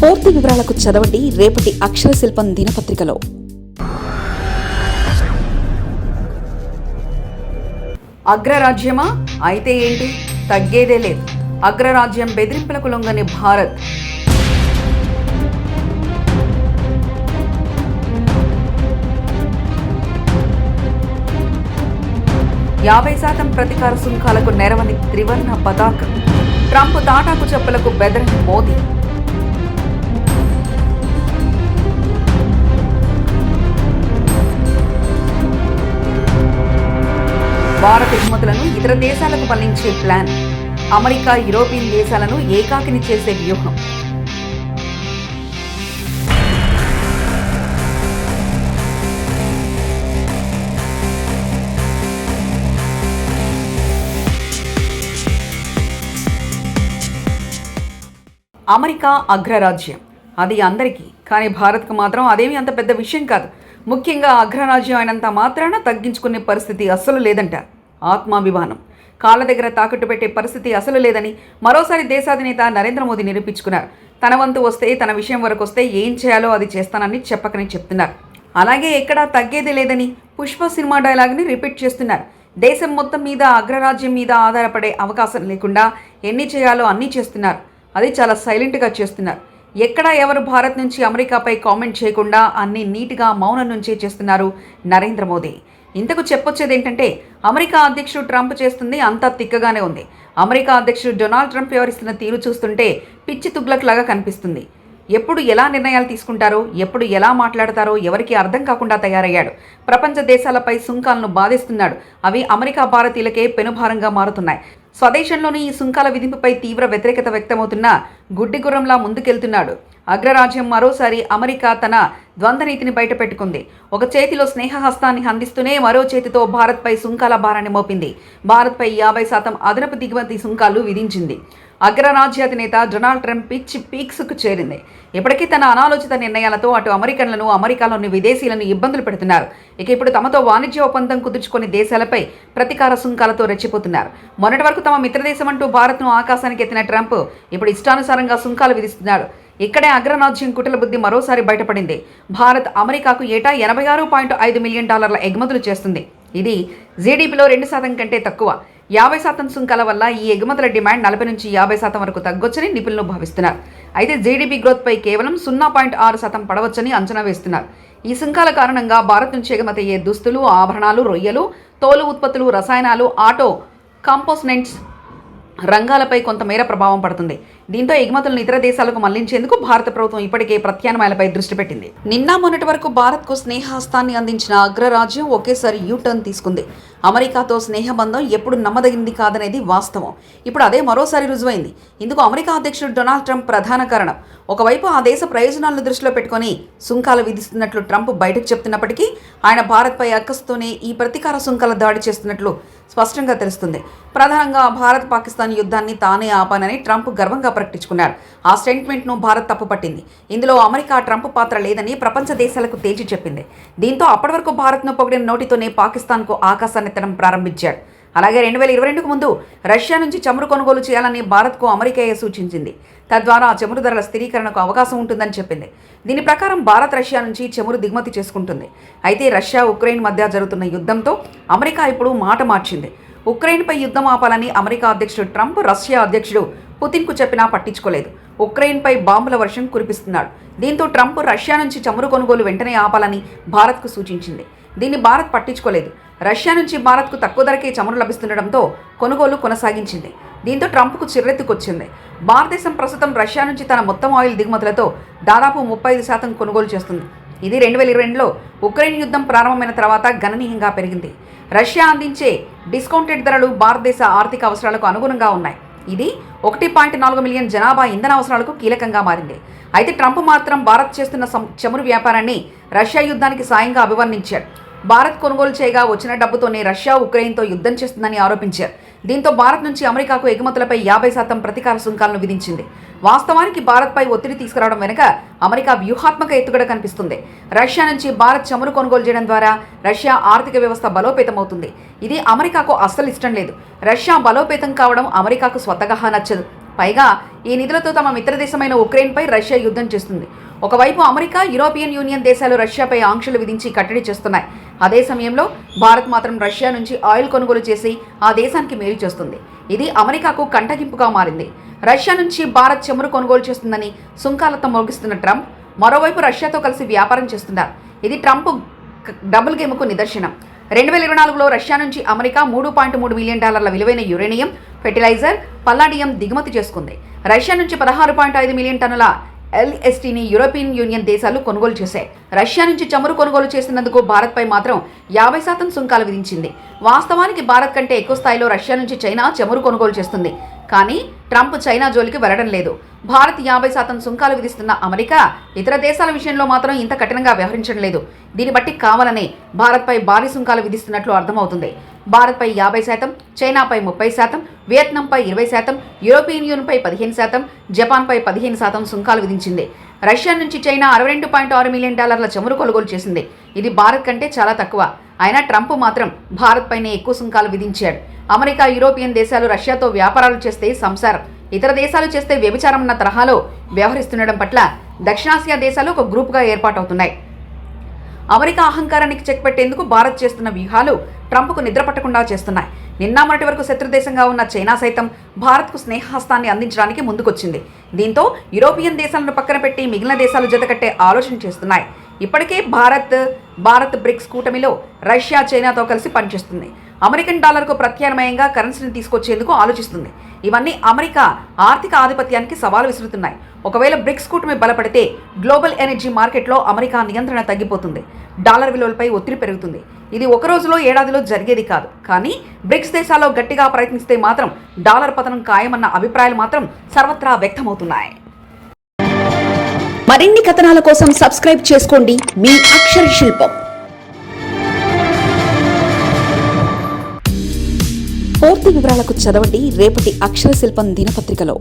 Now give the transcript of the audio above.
పూర్తి వివరాలకు చదవండి రేపటి అక్షర శిల్పం దినపత్రికలో. అగ్రరాజ్యమా? అయితే ఏంటి? తగ్గేదే లేదు. అగ్రరాజ్యం బెదిరింపులకు లొంగని భారత్. యాభై శాతం ప్రతీకార సుంకాలకు నెరవని త్రివర్ణ పతాక. ట్రంప్ తాటాకు చెప్పులకు బెదరని మోదీ. భారత ఎగుమతులను ఇతర దేశాలకు మళ్ళించే ప్లాన్. అమెరికా యూరోపియన్ దేశాలను ఏకాకిని చేసే వ్యూహం. అమెరికా అగ్రరాజ్యం. అది అందరికీ కానీ భారత్కు మాత్రం అదేమీ అంత పెద్ద విషయం కాదు. ముఖ్యంగా అగ్రరాజ్యం అయినంత మాత్రాన తగ్గించుకునే పరిస్థితి అస్సలు లేదంట. ఆత్మాభిమానం. కాళ్ళ దగ్గర తాకట్టు పెట్టే పరిస్థితి అసలు లేదని మరోసారి దేశాధినేత నరేంద్ర మోదీ నిరూపించుకున్నారు. తన వంతు వస్తే తన విషయం వరకు వస్తే ఏం చేయాలో అది చేస్తానని చెప్పకని చెప్తున్నారు. అలాగే ఎక్కడా తగ్గేది లేదని పుష్ప సినిమా డైలాగ్ని రిపీట్ చేస్తున్నారు. దేశం మొత్తం మీద అగ్రరాజ్యం మీద ఆధారపడే అవకాశం లేకుండా ఎన్ని చేయాలో అన్నీ చేస్తున్నారు. అది చాలా సైలెంట్గా చేస్తున్నారు. ఎక్కడా ఎవరు భారత్ నుంచి అమెరికాపై కామెంట్ చేయకుండా అన్ని నీట్గా మౌనం నుంచే చేస్తున్నారు నరేంద్ర మోదీ. ఇంతకు చెప్పొచ్చేది ఏంటంటే అమెరికా అధ్యక్షుడు ట్రంప్ చేస్తుంది అంతా తిక్కగానే ఉంది. అమెరికా అధ్యక్షుడు డొనాల్డ్ ట్రంప్ వ్యవహరిస్తున్న తీరు చూస్తుంటే పిచ్చి తుగ్లక్లాగా కనిపిస్తుంది. ఎప్పుడు ఎలా నిర్ణయాలు తీసుకుంటారో ఎప్పుడు ఎలా మాట్లాడతారో ఎవరికి అర్థం కాకుండా తయారయ్యాడు. ప్రపంచ దేశాలపై సుంకాలను బాధిస్తున్నాడు. అవి అమెరికా భారతీయులకే పెనుభారంగా మారుతున్నాయి. స్వదేశంలోని ఈ సుంకాల విధింపుపై తీవ్ర వ్యతిరేకత వ్యక్తమవుతున్న గుడ్డి గుర్రంలా ముందుకెళ్తున్నాడు. అగ్రరాజ్యం మరోసారి అమెరికా తన ద్వంద్వనీతిని బయటపెట్టుకుంది. ఒక చేతిలో స్నేహహస్తాన్ని అందిస్తూనే మరో చేతితో భారత్పై సుంకాల భారాన్ని మోపింది. భారత్పై యాభై శాతం అదనపు దిగుమతి సుంకాలు విధించింది. అగ్రరాజ్యాధినేత డొనాల్డ్ ట్రంప్ పిచ్ పీక్స్కు చేరింది. ఇప్పటికీ తన అనాలోచిత నిర్ణయాలతో అటు అమెరికన్లను అమెరికాలోని విదేశీయులను ఇబ్బందులు పెడుతున్నారు. ఇక ఇప్పుడు తమతో వాణిజ్య ఒప్పందం కుదుర్చుకునే దేశాలపై ప్రతీకార సుంకాలతో రెచ్చిపోతున్నారు. మొన్నటి వరకు తమ మిత్రదేశం అంటూ భారత్ను ఆకాశానికి ఎత్తిన ట్రంప్ ఇప్పుడు ఇష్టానుసారంగా సుంకాలు విధిస్తున్నారు ఇక్కడే అగ్రనాజ్యం కుటల బుద్ధి మరోసారి బయటపడింది. భారత్ అమెరికాకు ఏటా ఎనభై ఆరు పాయింట్ ఐదు మిలియన్ డాలర్ల ఎగుమతులు చేస్తుంది. ఇది జీడీపీలో రెండు శాతం కంటే తక్కువ. యాభై శాతం సుంకాల వల్ల ఈ ఎగుమతుల డిమాండ్ నలభై నుంచి యాభై శాతం వరకు తగ్గొచ్చని నిపుణులు భావిస్తున్నారు. అయితే జీడీపీ గ్రోత్పై కేవలం సున్నా పాయింట్ ఆరు శాతం పడవచ్చని అంచనా వేస్తున్నారు. ఈ సుంకాల కారణంగా భారత్ నుంచి ఎగుమతి అయ్యే దుస్తులు ఆభరణాలు రొయ్యలు తోలు ఉత్పత్తులు రసాయనాలు ఆటో కాంపోస్నెంట్స్ రంగాలపై కొంతమేర ప్రభావం పడుతుంది. దీంతో ఎగుమతులను ఇతర దేశాలకు మళ్ళించేందుకు భారత ప్రభుత్వం ఇప్పటికే ప్రత్యామ్నాయాలపై దృష్టి పెట్టింది. నిన్న మొన్నటి వరకు భారత్కు స్నేహాస్తాన్ని అందించిన అగ్రరాజ్యం ఒకేసారి యూటర్న్ తీసుకుంది. అమెరికాతో స్నేహబంధం ఎప్పుడు నమ్మదగింది కాదనేది వాస్తవం. ఇప్పుడు అదే మరోసారి రుజువైంది. ఇందుకు అమెరికా అధ్యక్షుడు డొనాల్డ్ ట్రంప్ ప్రధాన కారణం. ఒకవైపు ఆ దేశ ప్రయోజనాలను దృష్టిలో పెట్టుకొని సుంకాలు విధిస్తున్నట్లు ట్రంప్ బయటకు చెప్తున్నప్పటికీ ఆయన భారత్పై అక్కస్తోనే ఈ ప్రతీకార సుంకాల దాడి చేస్తున్నట్లు స్పష్టంగా తెలుస్తుంది. ప్రధానంగా భారత్ పాకిస్తాన్ యుద్ధాన్ని తానే ఆపానని ట్రంప్ గర్వంగా ప్రకటించుకున్నారు. ఆ స్టేట్మెంట్ను భారత్ తప్పుపట్టింది. ఇందులో అమెరికా ట్రంప్ పాత్ర లేదని ప్రపంచ దేశాలకు తేల్చి చెప్పింది. దీంతో అప్పటి వరకు భారత్ను పొగిడిన నోటితోనే పాకిస్తాన్కు ఆకాశాన్నెత్తడం ప్రారంభించాడు అలాగే రెండు వేల ఇరవై రెండుకు ముందు రష్యా నుంచి చమురు కొనుగోలు చేయాలని భారత్కు అమెరికాయే సూచించింది. తద్వారా ఆ చమురు ధరల స్థిరీకరణకు అవకాశం ఉంటుందని చెప్పింది. దీని ప్రకారం భారత్ రష్యా నుంచి చమురు దిగుమతి చేసుకుంటుంది. అయితే రష్యా ఉక్రెయిన్ మధ్య జరుగుతున్న యుద్ధంతో అమెరికా ఇప్పుడు మాట మార్చింది. ఉక్రెయిన్పై యుద్ధం ఆపాలని అమెరికా అధ్యక్షుడు ట్రంప్ రష్యా అధ్యక్షుడు పుతిన్కు చెప్పినా పట్టించుకోలేదు. ఉక్రెయిన్పై బాంబుల వర్షం కురిపిస్తున్నాడు. దీంతో ట్రంప్ రష్యా నుంచి చమురు కొనుగోలు వెంటనే ఆపాలని భారత్కు సూచించింది. దీన్ని భారత్ పట్టించుకోలేదు. రష్యా నుంచి భారత్కు తక్కువ ధరకే చమురు లభిస్తుండటంతో కొనుగోలు కొనసాగించింది. దీంతో ట్రంప్కు చిర్రెత్తుకొచ్చింది. భారతదేశం ప్రస్తుతం రష్యా నుంచి తన మొత్తం ఆయిల్ దిగుమతులతో దాదాపు ముప్పై ఐదు శాతం కొనుగోలు చేస్తుంది. ఇది రెండు వేల ఇరవై రెండులో ఉక్రెయిన్ యుద్ధం ప్రారంభమైన తర్వాత గణనీయంగా పెరిగింది. రష్యా అందించే డిస్కౌంటెడ్ ధరలు భారతదేశ ఆర్థిక అవసరాలకు అనుగుణంగా ఉన్నాయి. ఇది ఒకటి పాయింట్ నాలుగు మిలియన్ జనాభా ఇంధన అవసరాలకు కీలకంగా మారింది. అయితే ట్రంప్ మాత్రం భారత్ చేస్తున్న చమురు వ్యాపారాన్ని రష్యా యుద్ధానికి సాయంగా అభివర్ణించాడు భారత్ కొనుగోలు చేయగా వచ్చిన డబ్బుతోనే రష్యా ఉక్రెయిన్తో యుద్ధం చేస్తుందని ఆరోపించారు. దీంతో భారత్ నుంచి అమెరికాకు ఎగుమతులపై యాభై శాతం ప్రతీకార సుంకాలను విధించింది. వాస్తవానికి భారత్పై ఒత్తిడి తీసుకురావడం వెనుక అమెరికా వ్యూహాత్మక ఎత్తుగడ కనిపిస్తుంది. రష్యా నుంచి భారత్ చమురు కొనుగోలు చేయడం ద్వారా రష్యా ఆర్థిక వ్యవస్థ బలోపేతమవుతుంది. ఇది అమెరికాకు అస్సలు ఇష్టం లేదు. రష్యా బలోపేతం కావడం అమెరికాకు స్వతగహా నచ్చదు. పైగా ఈ నిధులతో తమ మిత్రదేశమైన ఉక్రెయిన్పై రష్యా యుద్ధం చేస్తుంది. ఒకవైపు అమెరికా యూరోపియన్ యూనియన్ దేశాలు రష్యాపై ఆంక్షలు విధించి కట్టడి చేస్తున్నాయి. అదే సమయంలో భారత్ మాత్రం రష్యా నుంచి ఆయిల్ కొనుగోలు చేసి ఆ దేశానికి మేలు చేస్తుంది. ఇది అమెరికాకు కంటగింపుగా మారింది. రష్యా నుంచి భారత్ చమురు కొనుగోలు చేస్తుందని సుంకాలతో మోగిస్తున్న ట్రంప్ మరోవైపు రష్యాతో కలిసి వ్యాపారం చేస్తున్నారు. ఇది ట్రంప్ డబుల్ గేమ్కు నిదర్శనం. రెండు వేల ఇరవై నాలుగులో రష్యా నుంచి అమెరికా మూడు పాయింట్ మూడు మిలియన్ డాలర్ల విలువైన యురేనియం ఫెర్టిలైజర్ పల్లాడియం దిగుమతి చేసుకుంది. రష్యా నుంచి పదహారు పాయింట్ ఐదు మిలియన్ టన్నుల ఎల్ఎస్టీని యూరోపియన్ యూనియన్ దేశాలు కొనుగోలు చేశాయి. రష్యా నుంచి చమురు కొనుగోలు చేసినందుకు భారత్పై మాత్రం యాభై శాతం సుంకాలు విధించింది. వాస్తవానికి భారత్ కంటే ఎక్కువ స్థాయిలో రష్యా నుంచి చైనా చమురు కొనుగోలు చేస్తుంది. కానీ ట్రంప్ చైనా జోలికి వెళ్ళడం లేదు. భారత్ యాభై శాతం సుంకాలు విధిస్తున్న అమెరికా ఇతర దేశాల విషయంలో మాత్రం ఇంత కఠినంగా వ్యవహరించడం లేదు. దీన్ని బట్టి కావాలనే భారత్పై భారీ సుంకాలు విధిస్తున్నట్లు అర్థమవుతుంది. భారత్పై యాభై శాతం చైనాపై ముప్పై శాతం వియత్నాంపై ఇరవై శాతం యూరోపియన్ యూనియన్పై పదిహేను శాతం జపాన్పై పదిహేను శాతం సుంకాలు విధించింది. రష్యా నుంచి చైనా అరవై రెండు పాయింట్ ఆరు మిలియన్ డాలర్ల చమురు కొనుగోలు చేసింది. ఇది భారత్ కంటే చాలా తక్కువ. అయినా ట్రంప్ మాత్రం భారత్ పైనే ఎక్కువ సుంకాలు విధించాడు. అమెరికా యూరోపియన్ దేశాలు రష్యాతో వ్యాపారాలు చేస్తే సంసారం. ఇతర దేశాలు చేస్తే వ్యభిచారం అన్న తరహాలో వ్యవహరిస్తుండడం పట్ల దక్షిణాసియా దేశాలు ఒక గ్రూపుగా ఏర్పాటవుతున్నాయి. అమెరికా అహంకారానికి చెక్ పెట్టేందుకు భారత్ చేస్తున్న వ్యూహాలు ట్రంప్కు నిద్రపట్టకుండా చేస్తున్నాయి. నిన్న మొన్నటి వరకు శత్రుదేశంగా ఉన్న చైనా సైతం భారత్కు స్నేహహస్తాన్ని అందించడానికి ముందుకొచ్చింది. దీంతో యూరోపియన్ దేశాలను పక్కన పెట్టి మిగిలిన దేశాలు జతకట్టే ఆలోచన చేస్తున్నాయి. ఇప్పటికే భారత్ భారత్ బ్రిక్స్ కూటమిలో రష్యా చైనాతో కలిసి పనిచేస్తుంది. అమెరికన్ డాలర్కు ప్రత్యామ్నాయంగా కరెన్సీని తీసుకొచ్చేందుకు ఆలోచిస్తుంది. ఇవన్నీ అమెరికా ఆర్థిక ఆధిపత్యానికి సవాలు విసురుతున్నాయి. ఒకవేళ బ్రిక్స్ కూటమి బలపడితే గ్లోబల్ ఎనర్జీ మార్కెట్లో అమెరికా నియంత్రణ తగ్గిపోతుంది. డాలర్ విలువలపై ఒత్తిడి పెరుగుతుంది. ఇది ఒక రోజులో ఏడాదిలో జరిగేది కాదు. కానీ బ్రిక్స్ దేశాల్లో గట్టిగా ప్రయత్నిస్తే మాత్రం డాలర్ పతనం ఖాయమన్న అభిప్రాయాలు మాత్రం సర్వత్రా వ్యక్తమవుతున్నాయి. మరిన్ని కథనాల కోసం సబ్స్క్రైబ్ చేసుకోండి మీ అక్షర శిల్పం. పూర్తి వివరాలకు చదవండి రేపటి అక్షర శిల్పం దినపత్రికలో.